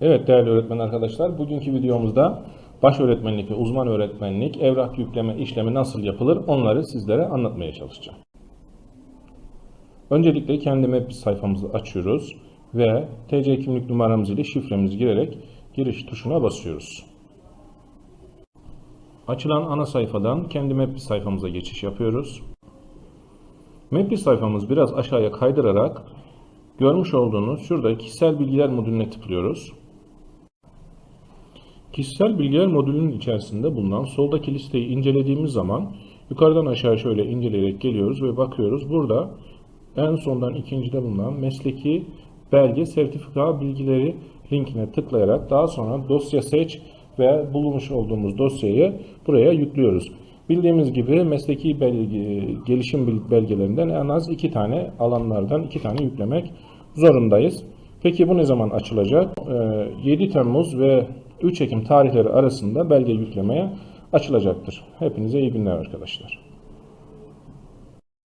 Evet değerli öğretmen arkadaşlar, bugünkü videomuzda baş öğretmenlik ve uzman öğretmenlik evrak yükleme işlemi nasıl yapılır onları sizlere anlatmaya çalışacağım. Öncelikle kendi web sayfamızı açıyoruz ve TC kimlik numaramız ile şifremizi girerek giriş tuşuna basıyoruz. Açılan ana sayfadan kendi web sayfamıza geçiş yapıyoruz. Web sayfamız biraz aşağıya kaydırarak görmüş olduğunuz şurada kişisel bilgiler modülüne tıklıyoruz. Kişisel bilgiler modülünün içerisinde bulunan soldaki listeyi incelediğimiz zaman yukarıdan aşağı şöyle inceleyerek geliyoruz ve bakıyoruz. Burada en sondan ikincide bulunan mesleki belge sertifika bilgileri linkine tıklayarak daha sonra dosya seç ve bulmuş olduğumuz dosyayı buraya yüklüyoruz. Bildiğimiz gibi mesleki belge, gelişim belgelerinden en az iki tane alanlardan iki tane yüklemek zorundayız. Peki bu ne zaman açılacak? Ee, 7 Temmuz ve 3 Ekim tarihleri arasında belge yüklemeye açılacaktır. Hepinize iyi günler arkadaşlar.